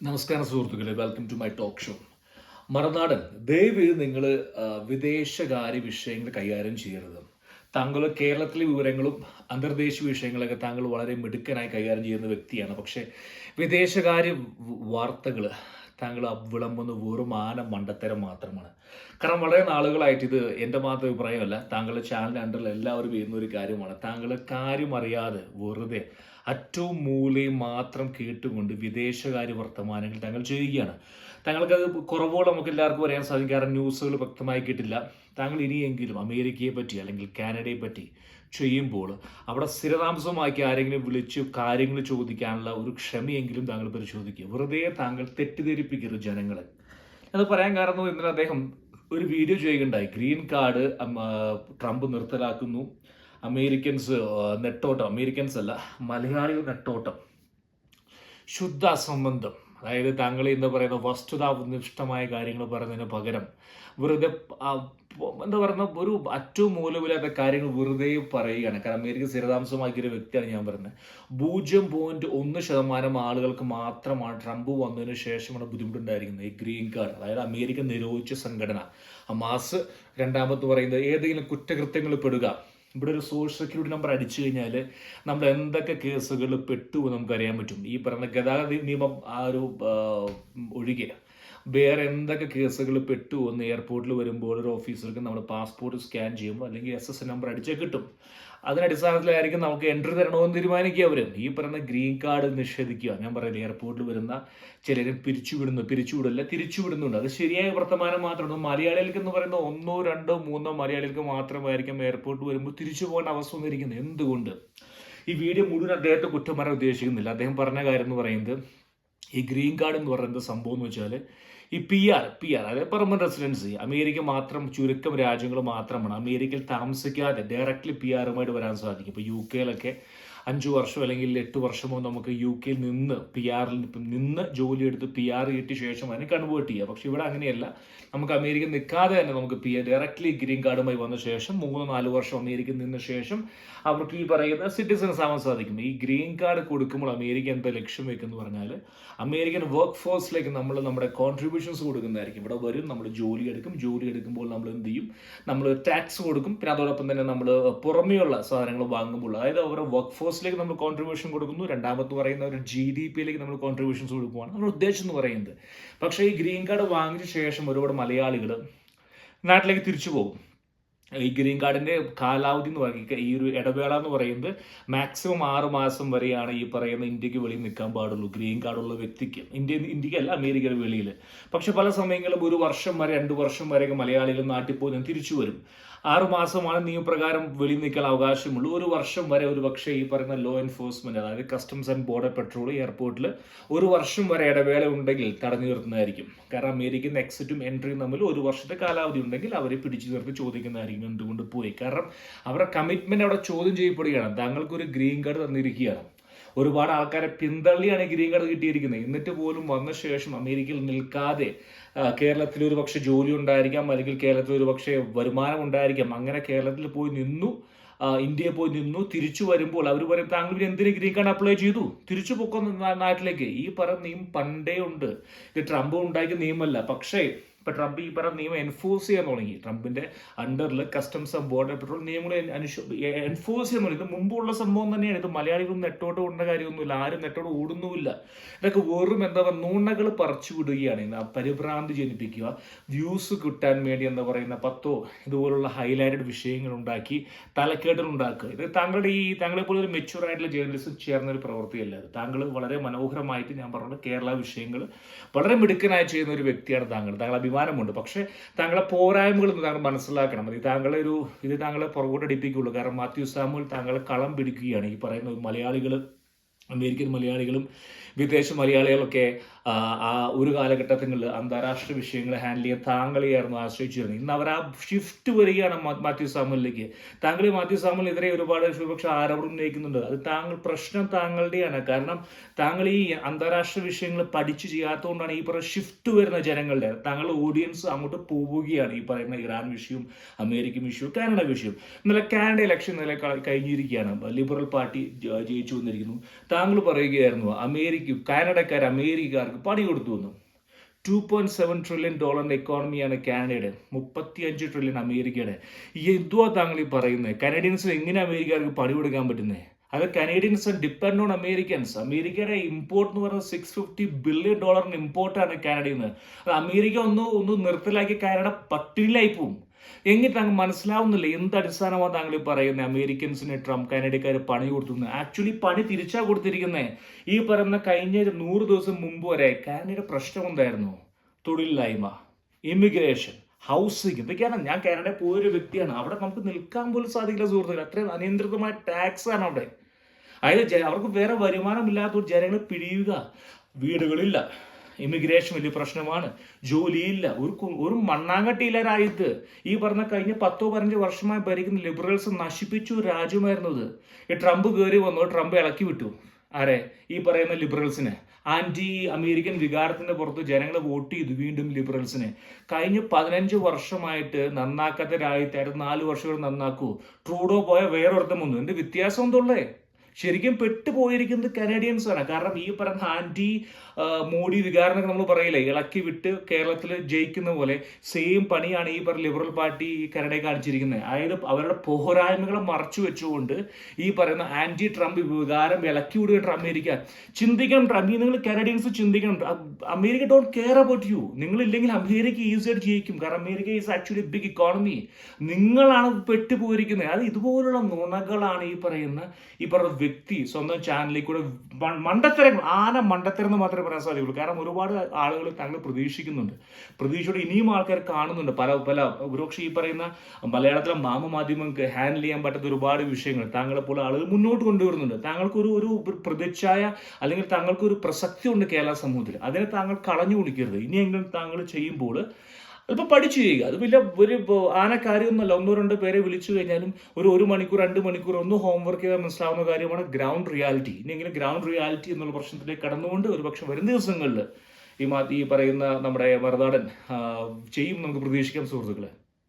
നമസ്കാരം സുഹൃത്തുക്കളെ. Welcome to my talk show Marunadan ദയവ് നിങ്ങൾ വിദേശകാര്യ വിഷയങ്ങൾ കൈകാര്യം ചെയ്യരുത്. താങ്കൾ കേരളത്തിലെ വിവരങ്ങളും അന്തർദേശീയ വിഷയങ്ങളൊക്കെ താങ്കൾ വളരെ മിടുക്കനായി കൈകാര്യം ചെയ്യുന്ന വ്യക്തിയാണ്. പക്ഷേ വിദേശകാര്യ വാർത്തകൾ താങ്കൾ വിളമ്പുന്ന വെറും ആന മണ്ടത്തരം മാത്രമാണ്. കാരണം വളരെ നാളുകളായിട്ട് ഇത് എന്റെ മാത്രം അഭിപ്രായമല്ല. താങ്കളുടെ ചാനലിന്റെ അണ്ടറിൽ എല്ലാവരും ചെയ്യുന്ന ഒരു കാര്യമാണ്. താങ്കൾ കാര്യം അറിയാതെ വെറുതെ അറ്റവും മൂലയും മാത്രം കേട്ടുകൊണ്ട് വിദേശകാര്യ വർത്തമാനങ്ങൾ തങ്ങൾ ചെയ്യുകയാണ്. താങ്കൾക്കത് കുറവുകൾ നമുക്ക് എല്ലാവർക്കും അറിയാൻ സാധിക്കും. കാരണം ന്യൂസുകൾ വ്യക്തമായി കിട്ടില്ല. താങ്കൾ ഇനിയെങ്കിലും അമേരിക്കയെ പറ്റി അല്ലെങ്കിൽ കാനഡയെ പറ്റി ചെയ്യുമ്പോൾ അവിടെ സ്ഥിരതാമസമാക്കി ആരെങ്കിലും വിളിച്ച് കാര്യങ്ങൾ ചോദിക്കാനുള്ള ഒരു ക്ഷമയെങ്കിലും താങ്കൾ പരിശോധിക്കുക. വെറുതെ താങ്കൾ തെറ്റിദ്ധരിപ്പിക്കരുത് ജനങ്ങളെ. അത് പറയാൻ കാരണം ഇന്നലെ അദ്ദേഹം ഒരു വീഡിയോ ചെയ്യുകയുണ്ടായി. ഗ്രീൻ കാർഡ് ട്രംപ് നിർത്തലാക്കുന്നു. അമേരിക്കൻസ് നെട്ടോട്ടം. അമേരിക്കൻസ് അല്ല മലയാളികൾ നെട്ടോട്ടം. ശുദ്ധ അസംബന്ധം അതായത് താങ്കൾ എന്ന് പറയുന്ന വസ്തുതാനിഷ്ഠമായ കാര്യങ്ങൾ പറയുന്നതിന് പകരം വെറുതെ എന്താ പറയുന്ന ഒരു അറ്റവും മൂലമില്ലാത്ത കാര്യങ്ങൾ വെറുതെ പറയുകയാണ്. കാരണം അമേരിക്ക സ്ഥിരതാമസമാക്കിയ ഒരു വ്യക്തിയാണ് ഞാൻ പറയുന്നത്. പൂജ്യം പോയിന്റ് ഒന്ന് ശതമാനം ആളുകൾക്ക് മാത്രമാണ് ട്രംപ് വന്നതിന് ശേഷമാണ് ബുദ്ധിമുട്ടുണ്ടായിരിക്കുന്നത്. ഈ ഗ്രീൻ കാർഡ് അതായത് അമേരിക്ക നിരോധിച്ച സംഘടന. മാസ് രണ്ടാമത് പറയുന്നത് ഏതെങ്കിലും കുറ്റകൃത്യങ്ങൾ പെടുക. ഇവിടെ ഒരു സോഷ്യൽ സെക്യൂരിറ്റി നമ്പർ അടിച്ചു കഴിഞ്ഞാൽ നമ്മൾ എന്തൊക്കെ കേസുകൾ പെട്ടു നമുക്കറിയാൻ പറ്റും. ഈ പറയുന്ന ഗതാഗത നിയമം ആ ഒരു ഒഴികെ. വേറെ എന്തൊക്കെ കേസുകൾ പെട്ടു എന്ന് എയർപോർട്ടിൽ വരുമ്പോൾ ഒരു ഓഫീസർക്ക് നമ്മൾ പാസ്പോർട്ട് സ്കാൻ ചെയ്യുമ്പോൾ അല്ലെങ്കിൽ എസ് എസ് നമ്പർ അടിച്ചാൽ കിട്ടും. അതിന് അടിസ്ഥാനത്തിലായിരിക്കും നമുക്ക് എൻട്രി തരണമെന്ന് തീരുമാനിക്കുക അവർ ഈ പറയുന്ന ഗ്രീൻ കാർഡ് നിഷേധിക്കുക. ഞാൻ പറയുന്നത് എയർപോർട്ടിൽ വരുന്ന ചിലരും പിരിച്ചുവിടുന്നു പിരിച്ചുവിടില്ല തിരിച്ചുവിടുന്നുണ്ട്. അത് ശരിയായ വർത്തമാനം മാത്രമാണ്. മലയാളികൾക്ക് എന്ന് പറയുന്ന ഒന്നോ രണ്ടോ മൂന്നോ മലയാളികൾക്ക് മാത്രമായിരിക്കും എയർപോർട്ട് വരുമ്പോൾ തിരിച്ചു പോകേണ്ട അവസ്ഥ വന്നിരിക്കുന്നത്. എന്തുകൊണ്ട്? ഈ വീഡിയോ മുഴുവൻ അദ്ദേഹത്തെ കുറ്റം പറയാൻ ഉദ്ദേശിക്കുന്നില്ല. അദ്ദേഹം പറഞ്ഞ കാര്യം എന്ന് പറയുന്നത് ഈ ഗ്രീൻ കാർഡ് എന്ന് പറയുന്നത് സംഭവം എന്ന് വെച്ചാൽ ഈ പി ആർ പി ആർ അതായത് പെർമനന്റ് റെസിഡൻസി അമേരിക്ക മാത്രം ചുരുക്കം രാജ്യങ്ങൾ മാത്രമാണ് അമേരിക്കയിൽ താമസിക്കാതെ ഡയറക്റ്റ്ലി പി ആറുമായിട്ട് വരാൻ സാധിക്കും. ഇപ്പോൾ യു കെയിലൊക്കെ അഞ്ച് വർഷം അല്ലെങ്കിൽ എട്ട് വർഷമോ നമുക്ക് യു കെയിൽ നിന്ന് പി ആറിൽ നിന്ന് ജോലിയെടുത്ത് പി ആർ കിട്ടിയ ശേഷം അതിനെ കൺവേർട്ട് ചെയ്യുക പക്ഷെ ഇവിടെ അങ്ങനെയല്ല. നമുക്ക് അമേരിക്ക നിൽക്കാതെ തന്നെ നമുക്ക് പി ഡയറക്റ്റ്ലി ഗ്രീൻ കാർഡുമായി വന്ന ശേഷം മൂന്ന് നാല് വർഷം അമേരിക്ക നിന്ന ശേഷം അവർക്ക് ഈ പറയുന്ന സിറ്റിസൺസ് ആവാൻ സാധിക്കും. ഈ ഗ്രീൻ കാർഡ് കൊടുക്കുമ്പോൾ അമേരിക്ക എന്താ ലക്ഷ്യം വെക്കുന്നു പറഞ്ഞാൽ അമേരിക്കൻ വർക്ക് ഫോഴ്സിലേക്ക് നമ്മൾ നമ്മുടെ കോൺട്രിബ്യൂഷൻസ് കൊടുക്കുന്നതായിരിക്കും. ഇവിടെ വരും നമ്മൾ ജോലി എടുക്കും. ജോലി എടുക്കുമ്പോൾ നമ്മൾ എന്ത് ചെയ്യും? നമ്മൾ ടാക്സ് കൊടുക്കും. പിന്നെ അതോടൊപ്പം തന്നെ നമ്മൾ പുറമെയുള്ള സാധനങ്ങൾ വാങ്ങുമ്പോൾ അതായത് അവരുടെ വർക്ക് ഫോഴ്സിലേക്ക് നമ്മൾ കോൺട്രിബ്യൂഷൻ കൊടുക്കുന്നു രണ്ടാമത് പറയുന്ന ഒരു ജി ഡി പിയിലേക്ക് നമ്മൾ കോൺട്രിബ്യൂഷൻസ് കൊടുക്കുകയാണ് നമ്മുടെ ഉദ്ദേശം എന്ന് പറയുന്നത്. പക്ഷേ ഈ ഗ്രീൻ കാർഡ് വാങ്ങിച്ച ശേഷം ഒരുപാട് മലയാളികൾ നാട്ടിലേക്ക് തിരിച്ചു പോകും. ഈ ഗ്രീൻ കാർഡിന്റെ കാലാവധി എന്ന് പറയുന്നത് ഈ ഒരു ഇടവേള എന്ന് പറയുന്നത് മാക്സിമം ആറ് മാസം വരെയാണ് ഈ പറയുന്ന ഇന്ത്യയ്ക്ക് വെളിയിൽ നിൽക്കാൻ പാടുള്ളൂ. ഗ്രീൻ കാർഡുള്ള വ്യക്തിക്ക്. ഇന്ത്യ ഇന്ത്യക്കല്ല അമേരിക്കയുടെ വെളിയിൽ. പക്ഷെ പല സമയങ്ങളിലും ഒരു വർഷം വരെ രണ്ട് വർഷം വരെയൊക്കെ മലയാളികൾ നാട്ടിൽ പോയി തിരിച്ചു വരും. ആറ് മാസമാണ് നിയമപ്രകാരം വെളിയിൽ നിൽക്കാൻ അവകാശമുള്ളൂ. ഒരു വർഷം വരെ ഒരു പക്ഷേ ഈ പറയുന്ന ലോ എൻഫോഴ്സ്മെന്റ് അതായത് കസ്റ്റംസ് ആൻഡ് ബോർഡർ പെട്രോൾ എയർപോർട്ടിൽ ഒരു വർഷം വരെ ഇടവേള ഉണ്ടെങ്കിൽ തടഞ്ഞു നിർത്തുന്നതായിരിക്കും. കാരണം അമേരിക്കൻ എക്സിറ്റും എൻട്രിയും തമ്മിൽ ഒരു വർഷത്തെ കാലാവധി ഉണ്ടെങ്കിൽ അവരെ പിടിച്ചു നിർത്തി ചോദിക്കുന്നതായിരിക്കും. എന്തുകൊണ്ട് പോയി. കാരണം അവരുടെ കമ്മിറ്റ്മെന്റ് അവിടെ ചോദ്യം ചെയ്യപ്പെടുകയാണ്. താങ്കൾക്ക് ഒരു ഗ്രീൻ കാർഡ് തന്നിരിക്കുകയാണ്. ഒരുപാട് ആൾക്കാരെ പിന്തള്ളിയാണ് ഗ്രീൻ കാർഡ് കിട്ടിയിരിക്കുന്നത്. എന്നിട്ട് പോലും വന്ന ശേഷം അമേരിക്കയിൽ നിൽക്കാതെ കേരളത്തിൽ ഒരു പക്ഷേ ജോലി ഉണ്ടായിരിക്കാം അല്ലെങ്കിൽ കേരളത്തിൽ ഒരു പക്ഷേ വരുമാനം ഉണ്ടായിരിക്കാം. അങ്ങനെ കേരളത്തിൽ പോയി നിന്നു ഇന്ത്യയിൽ പോയി നിന്നു. തിരിച്ചു വരുമ്പോൾ അവർ പറയും താങ്കൾ പിന്നെ എന്തിനു ഗ്രീൻ കാർഡ് അപ്ലൈ ചെയ്തു? തിരിച്ചു പൊക്കുന്ന നാട്ടിലേക്ക്. ഈ പറഞ്ഞ നിയമം പണ്ടേ ഉണ്ട്. ഇത് ട്രംപ് ഉണ്ടാക്കിയ നിയമമല്ല. പക്ഷേ ഇപ്പൊ ട്രംപ് ഈ പറഞ്ഞ നിയമം എൻഫോഴ്സ് ചെയ്യാൻ തുടങ്ങി. ട്രംപിന്റെ അണ്ടറിൽ കസ്റ്റംസ് ആൻഡ് ബോർഡർ പെട്രോൾ നിയമങ്ങൾ എൻഫോഴ്സ് ചെയ്യാൻ തുടങ്ങി. ഇത് മുമ്പുള്ള സംഭവം തന്നെയാണ്. ഇത് മലയാളികളും നെട്ടോട്ട് ഓടേണ്ട കാര്യമൊന്നുമില്ല ആരും നെട്ടോട് ഓടുന്നുമില്ല. ഇതൊക്കെ വെറും എന്താ പറയുക നൂണകൾ പറിച്ചു വിടുകയാണ്. ഇന്ന് പരിഭ്രാന്തി ജനിപ്പിക്കുക വ്യൂസ് കിട്ടാൻ വേണ്ടി എന്താ പറയുന്ന പത്തോ ഇതുപോലുള്ള ഹൈലൈറ്റഡ് വിഷയങ്ങൾ ഉണ്ടാക്കി തലക്കേടുകൾ ഉണ്ടാക്കുക. ഇത് താങ്കളുടെ ഈ താങ്കളെ പോലെ ഒരു മെച്യൂർ ആയിട്ടുള്ള ജേർണലിസ്റ്റ് ചേർന്ന ഒരു പ്രവൃത്തിയല്ല താങ്കൾ വളരെ മനോഹരമായിട്ട് ഞാൻ പറഞ്ഞത് കേരള വിഷയങ്ങൾ വളരെ മിടുക്കനായി ചെയ്യുന്ന ഒരു വ്യക്തിയാണ് താങ്കൾ. താങ്കൾ അഭിമാനമുണ്ട്. പക്ഷേ താങ്കളെ പോരായ്മകൾ താങ്കൾ മനസ്സിലാക്കണം. മതി താങ്കളെ ഒരു ഇത് താങ്കളെ പുറകോട്ട് അടിപ്പിക്കുള്ളൂ കാരണം മാത്യു സാമുൽ താങ്കളെ കളം പിടിക്കുകയാണ്. ഈ പറയുന്ന മലയാളികൾ അമേരിക്കൻ മലയാളികളും വിദേശ മലയാളികളൊക്കെ ആ, ഒരു കാലഘട്ടത്തിൽ അന്താരാഷ്ട്ര വിഷയങ്ങൾ ഹാൻഡിൽ ചെയ്യാൻ താങ്കളെയായിരുന്നു ആശ്രയിച്ചിരുന്നത്. ഇന്ന് അവർ ആ ഷിഫ്റ്റ് വരികയാണ് മാത്യു സാമുലിലേക്ക് താങ്കൾ മാത്യു സാമുലിനെതിരെ ഒരുപാട് വിപക്ഷ ആരോപണം ഉന്നയിക്കുന്നുണ്ട്. അത് താങ്കൾ പ്രശ്നം താങ്കളുടെയാണ്. കാരണം താങ്കൾ ഈ അന്താരാഷ്ട്ര വിഷയങ്ങൾ പഠിച്ചു ചെയ്യാത്തതുകൊണ്ടാണ് ഈ പറയുന്ന ഷിഫ്റ്റ് വരുന്ന ജനങ്ങളുടെ താങ്കളുടെ ഓഡിയൻസ് അങ്ങോട്ട് പോവുകയാണ് ഈ പറയുന്ന ഇറാൻ വിഷയവും അമേരിക്കൻ വിഷയവും കാനഡ വിഷയവും. ഇന്നലെ കാനഡ ഇലക്ഷൻ ഇന്നലെ കഴിഞ്ഞിരിക്കുകയാണ്. ലിബറൽ പാർട്ടി ജയിച്ചു വന്നിരിക്കുന്നു. താങ്കൾ പറയുകയായിരുന്നു അമേരിക്ക അമേരിക്ക കാനഡക്കാർ അമേരിക്കക്കാർക്ക് പണി കൊടുത്തു വന്നു. ടു പോയിന്റ് സെവൻ ട്രില്യൺ ഡോളറിന്റെ എക്കോണമിയാണ് കാനഡയുടെ മുപ്പത്തി അഞ്ച് ട്രില്യൺ അമേരിക്കയുടെ എന്തുവാ താങ്കൾ ഈ പറയുന്നത് കനഡിയൻസിന് എങ്ങനെ അമേരിക്കക്കാർക്ക് പണി കൊടുക്കാൻ പറ്റുന്നത് അത് കനേഡിയൻസ് ഡിപ്പെൻഡ് ഓൺ അമേരിക്കൻസ് അമേരിക്കയുടെ ഇമ്പോർട്ട് എന്ന് പറയുന്നത് സിക്സ് ഫിഫ്റ്റി ബില്യൺ ഡോളറിന് ഇമ്പോർട്ടാണ് കാനഡയിൽ നിന്ന് അത് അമേരിക്ക ഒന്ന് ഒന്ന് നിർത്തലാക്കി കാനഡ പട്ടിണിയിലായി പോവും. എങ്കിൽ അങ്ങ് മനസ്സിലാവുന്നില്ല എന്ത് അടിസ്ഥാനമാണ് താങ്കൾ പറയുന്നത് അമേരിക്കൻസിന് ട്രംപ് കാനഡക്കാർ പണി കൊടുത്തുന്നത് ആക്ച്വലി പണി തിരിച്ചാ കൊടുത്തിരിക്കുന്നത് ഈ പറയുന്ന കഴിഞ്ഞ നൂറ് ദിവസം മുമ്പ് വരെ കാനഡയുടെ പ്രശ്നം എന്തായിരുന്നു? തൊഴിലില്ലായ്മ ഇമിഗ്രേഷൻ ഹൗസിംഗ്. ഇതൊക്കെയാണ് ഞാൻ കാനഡയിൽ പോയൊരു വ്യക്തിയാണ്. അവിടെ നമുക്ക് നിൽക്കാൻ പോലും സാധിക്കില്ല സുഹൃത്തുക്കൾ അത്രയും അനിയന്ത്രിതമായ ടാക്സ് ആണ് അവിടെ. അതായത് അവർക്ക് വേറെ വരുമാനമില്ലാത്ത ജനങ്ങളെ പിഴിയുക വീടുകളില്ല. ഇമിഗ്രേഷൻ വലിയ പ്രശ്നമാണ്. ജോലിയില്ല. ഒരു ഒരു മണ്ണാങ്കട്ടിയില്ല ഈ പറഞ്ഞ കഴിഞ്ഞ പത്തോ പതിനഞ്ച് വർഷമായി ഭരിക്കുന്ന ലിബറൽസ് നശിപ്പിച്ചു രാജ്യമായിരുന്നത്. ഈ ട്രംപ് കയറി വന്നു. ട്രംപ് ഇളക്കി വിട്ടു. ആരെ? ഈ പറയുന്ന ലിബറൽസിനെ ആന്റി അമേരിക്കൻ വികാരത്തിന്റെ പുറത്ത് ജനങ്ങൾ വോട്ട് ചെയ്തു വീണ്ടും ലിബറൽസിനെ കഴിഞ്ഞ പതിനഞ്ച് വർഷമായിട്ട് നന്നാക്കാത്ത നാല് വർഷം നന്നാക്കൂ. ട്രൂഡോ പോയ വേറൊരുത്തം വന്നു എന്റെ വ്യത്യാസം എന്തുള്ളേ ശരിക്കും പെട്ടുപോയിരിക്കുന്നത് കനേഡിയൻസ് ആണ്. കാരണം ഈ പറയുന്ന ആന്റി മോഡി വികാരം നമ്മൾ പറയില്ലേ ഇളക്കി വിട്ട് കേരളത്തിൽ ജയിക്കുന്ന പോലെ സെയിം പണിയാണ് ഈ പറഞ്ഞ ലിബറൽ പാർട്ടി കനഡയെ കാണിച്ചിരിക്കുന്നത്. അതായത് അവരുടെ പോരായ്മകളെ മറച്ചു വെച്ചുകൊണ്ട് ഈ പറയുന്ന ആന്റി ട്രംപ് വികാരം ഇളക്കി വിടുക അമേരിക്ക. ചിന്തിക്കണം ട്രംപ്. നിങ്ങൾ കനഡിയൻസ് ചിന്തിക്കണം. America don't care about you നിങ്ങളില്ലെങ്കിൽ അമേരിക്ക ഈസിയായിട്ട് ജയിക്കും കാരണം America is actually big economy നിങ്ങളാണ് പെട്ടുപോയിരിക്കുന്നത്. അത് ഇതുപോലുള്ള നുണകളാണ് ഈ പറയുന്ന ഈ പറയുന്ന വ്യക്തി സ്വന്തം ചാനലിൽ കൂടെ മണ്ടത്തരങ്ങൾ ആന മണ്ടത്തരം എന്ന് മാത്രമേ പറയാൻ സാധിക്കുള്ളൂ. കാരണം ഒരുപാട് ആളുകൾ താങ്കൾ പ്രതീക്ഷിക്കുന്നുണ്ട്. പ്രതീക്ഷയോടെ ഇനിയും ആൾക്കാർ കാണുന്നുണ്ട്. പല പല ഒരുപക്ഷെ ഈ പറയുന്ന മലയാളത്തിലെ മാമ മാധ്യമങ്ങൾക്ക് ഹാൻഡിൽ ചെയ്യാൻ പറ്റാത്ത ഒരുപാട് വിഷയങ്ങൾ താങ്കളെ പോലെ ആളുകൾ മുന്നോട്ട് കൊണ്ടുവരുന്നുണ്ട്. താങ്കൾക്കൊരു ഒരു പ്രതിച്ഛായ അല്ലെങ്കിൽ താങ്കൾക്കൊരു പ്രസക്തി ഉണ്ട് കേരള സമൂഹത്തിൽ. അതിനെ താങ്കൾ കളഞ്ഞു കുളിക്കരുത് ഇനിയെങ്കിലും താങ്കൾ ചെയ്യുമ്പോൾ അല്പം പഠിച്ചു ചെയ്യുക. അത് വലിയ ഒരു ആനക്കാര്യമൊന്നുമല്ല ആന കാര്യമൊന്നുമല്ല ഒന്നോ രണ്ടോ പേരെ വിളിച്ചു കഴിഞ്ഞാലും ഒരു ഒരു മണിക്കൂർ രണ്ട് മണിക്കൂർ ഒന്ന് ഹോംവർക്ക് ചെയ്താൽ മനസ്സിലാവുന്ന കാര്യമാണ് ഗ്രൗണ്ട് റിയാലിറ്റി ഇനിയെങ്കിലും ഗ്രൗണ്ട് റിയാലിറ്റി എന്നുള്ള പ്രശ്നത്തിലേക്ക് കടന്നുകൊണ്ട് ഒരുപക്ഷെ വരും ദിവസങ്ങളിൽ ഈ മാ ഈ പറയുന്ന നമ്മുടെ മറുനാടൻ ചെയ്യും നമുക്ക് പ്രതീക്ഷിക്കാം സുഹൃത്തുക്കളെ.